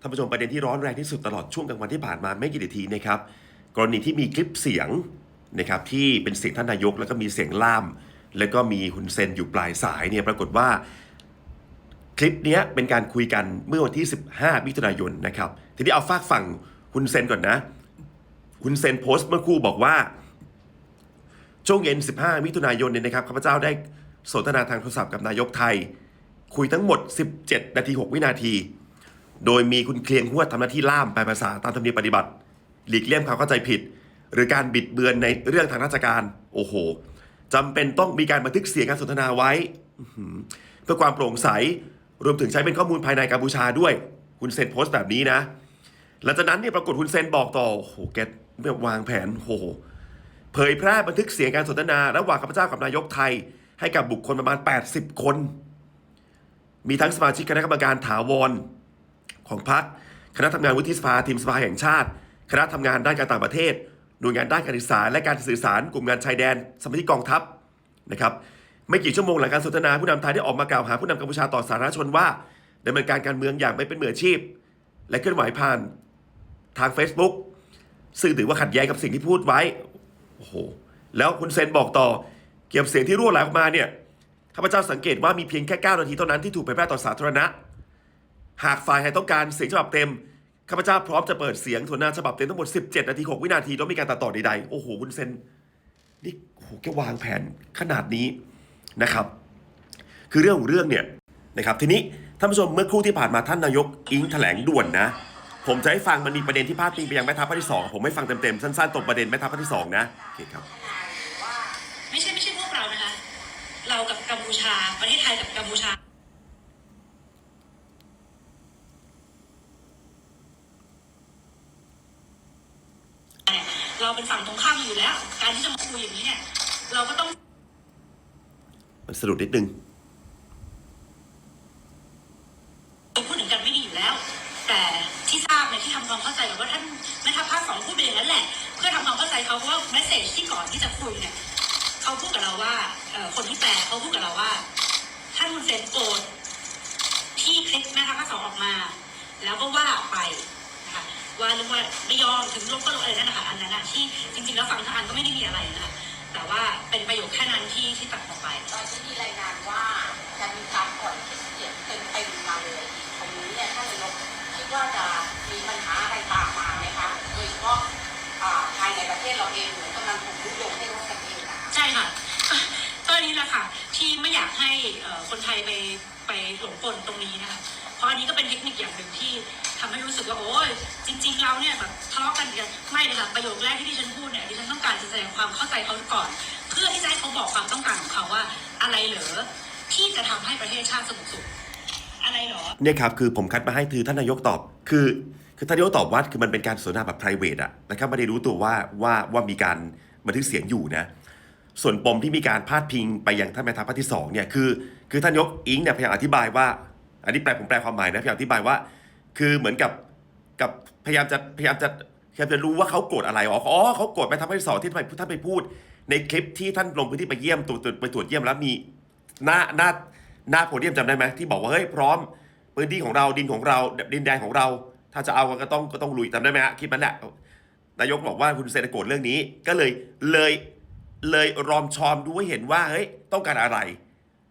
ท่านผู้ชมประเด็นที่ร้อนแรงที่สุดตลอดช่วงกลางวันที่ผ่านมาไม่กี่นาทีนะครับกรณีที่มีคลิปเสียงนะครับที่เป็นเสียงท่านนายก แล้วก็มีเสียงล่าม แล้วก็มีคุณเซนอยู่ปลายสายเนี่ยปรากฏว่า คลิปนี้เป็นการคุยกันเมื่อวันที่ 15 มิถุนายนนะครับทีนี้เอาฝากฝั่งคุณเซนก่อนนะ คุณเซนโพสต์เมื่อครู่บอกว่าช่วงเย็น 15 มิถุนายนเนี่ยนะครับข้าพเจ้าได้สนทนาทางโทรศัพท์กับนายกไทย คุยทั้งหมด 17 นาที 6 วินาที โดยมีคุณเคลียงหัวทำหน้าที่ล่ามแปลภาษาตามธรรมเนียมปฏิบัติ หลีกเลี่ยงความเข้าใจผิด หรือการบิดเบือนในเรื่องทางราชการ โอ้โหจำเป็นต้องมีการบันทึกเสียงการสนทนาไว้ เพื่อความโปร่งใส รวมถึงใช้เป็นข้อมูลภายในกัมพูชาด้วย คุณเซนโพสต์แบบนี้นะ หลังจากนั้นเนี่ยปรากฏคุณเซนบอกต่อ โอ้โห แกแบบวางแผน โอ้โห เผยแพร่บันทึกเสียงการสนทนา ระหว่างข้าพเจ้ากับนายกไทย ให้กับบุคคลประมาณ 80 คน มีทั้งสมาชิกคณะกรรมการถาวร ของพรรคคณะทำงานวุฒิสภาทีมสภาแห่งชาติ คณะทำงานด้านการต่างประเทศหน่วยงานด้านการศึกษาและการสื่อสารกลุ่มงานชายแดน สมาชิกกองทัพนะครับไม่กี่ชั่วโมงหลังการสนทนาผู้นำไทยได้ออกมากล่าวหาผู้นำกัมพูชาต่อสาธารณชนว่าดำเนินการการเมืองอย่างไม่เป็นมืออาชีพ และเคลื่อนไหวผ่านทาง Facebook ซึ่งถือว่าขัดแย้งกับสิ่งที่พูดไว้โอ้โหแล้วคุณเซนบอกต่อเกี่ยวกับเสียงที่รั่วไหลออกมาเนี่ยข้าพเจ้าสังเกตว่ามีเพียงแค่ 9 นาทีเท่านั้นที่ถูกเผยแพร่ต่อสาธารณะ หากฝ่ายไหนต้องการเสียงฉบับเต็มข้าพเจ้าพร้อมจะเปิดเสียงทวนหน้าฉบับเต็มทั้งหมด 17 นาที 6 วินาทีแล้วมีการตัดต่อใดๆ โอ้โหคุณเซนนี่โอ้โหแกวางแผนขนาดนี้นะครับ คือเรื่องของเรื่องเนี่ยนะครับทีนี้ท่านผู้ชมเมื่อครู่ที่ผ่านมาท่านนายกอิงแถลงด่วนนะ ผมจะให้ฟังมันมีประเด็นที่พาดพิงไปยังแม่ทัพภาคที่สองผมไม่ฟังเต็มๆสั้นๆตรงประเด็นแม่ทัพภาคที่สองนะโอเคครับไม่ใช่ไม่ใช่พวกเรานะคะเรากับกัมพูชาประเทศไทยกับกัมพูชา เนี่ย เราเป็นฝั่งตรงข้ามอยู่แล้ว การที่จะมาคุยอย่างนี้เนี่ยเราก็ต้องมันสะดุดนิดนึง พูดถึงกันไม่ดีอยู่แล้ว แต่ที่ทราบเนี่ยที่ทำความเข้าใจกับว่าท่านแม่ทัพภาคสองพูดไปอย่างนั้นแหละ เพื่อทำความเข้าใจเขาเพราะว่าแมสเซจที่ก่อนที่จะคุยเนี่ยเขาพูดกับเราว่าเอ่อคนที่แปลเขาพูดกับเราว่า ท่านมุนเซนโกรธที่คลิปแม่ทัพภาคสองออกมา แล้วก็ว่าไปนะคะ ว่าเรื่องว่าไม่ยอมถึงลบก็ลบอะไรนั่นนะคะอันนั้นอะที่จริงๆแล้วฟังทางอันก็ไม่ได้มีอะไรนะคะแต่ว่าเป็นประโยคแค่นั้นที่ที่ตัดออกไป ตอนที่มีรายงานว่าจะมีการปล่อยคลิปเสียงเต็มๆมาเลยตรงนี้เนี่ยท่านนายกคิดว่าจะมีปัญหาอะไรตามมาไหมคะโดยเฉพาะอ่าภายในประเทศเราเองหรือกำลังถูกยุยงให้รบกันเองนะคะใช่ค่ะก็อันนี้แหละค่ะที่ไม่อยากให้เอ่อคนไทยไปไปหลงกลตรงนี้นะคะเพราะอันนี้ก็เป็นเทคนิคอย่างหนึ่งที่ ทำให้รู้สึกว่าโอ้ยจริง ๆ เราเนี่ยแบบทะเลาะกันกันไม่เลยค่ะประโยคแรกที่ดิฉันพูดเนี่ยดิฉันต้องการจะแสดงความเข้าใจเขาก่อน เพื่อที่จะให้เขาบอกความต้องการของเขาว่า อะไรเหรอที่จะทำให้ประเทศชาติสงบสุขอะไรเหรอเนี่ยครับคือผมคัดมาให้คือท่านนายกตอบคือคือท่านนายกตอบว่าคือมันเป็นการสนทนาแบบ p r i v a t อะนะครับไม่ได้รู้ตัวว่าว่าว่ามีการบันทึกเสียงอยู่นะส่วนปมที่มีการพาดพิงไปยังท่านแม่ทัพภาคที่สองเนี่ยคือคือท่านนายกอิงเนี่ยพยายามอธิบายว่า อันนี้แปลผมแปลความหมายนะพยายามอธิบายว่า คือเหมือนกับกับพยายามจะพยายามจะพยายามจะรู้ว่าเขาโกรธอะไรอ๋อเขาโกรธแม่ทัพภาคที่สอที่ท่านไปท่านไปพูด ในคลิปที่ท่านลงพื้นที่ไปเยี่ยมตรวจไปตรวจเยี่ยมแล้วมีหน้าหน้าหน้าโพเดียมจำได้ไหมที่บอกว่าเฮ้ยพร้อมพื้นที่ของเราดินของเราดินแดนของเรา ถ้าจะเอาก็ต้องก็ต้องลุยจำได้ไหมฮะคลิปนั้นแหละนายกบอกว่าคุณเซนโกรธเรื่องนี้ ก็เลยเลยเลยรอมชอมดูให้เห็นว่าเฮ้ยต้องการอะไร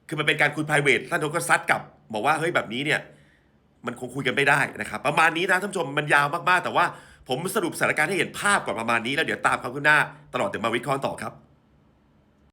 คือมันเป็นการคุย private ท่านนายกก็ซัดกลับ บอกว่าเฮ้ยแบบนี้เนี่ย มันคงคุยกันไม่ได้นะครับ ประมาณนี้นะท่านผู้ชมมันยาวมากๆ แต่ว่าผมสรุปสถานการณ์ให้เห็นภาพก่อนประมาณนี้แล้วเดี๋ยวตามความคืบหน้าตลอดถึงมาวิเคราะห์ต่อครับ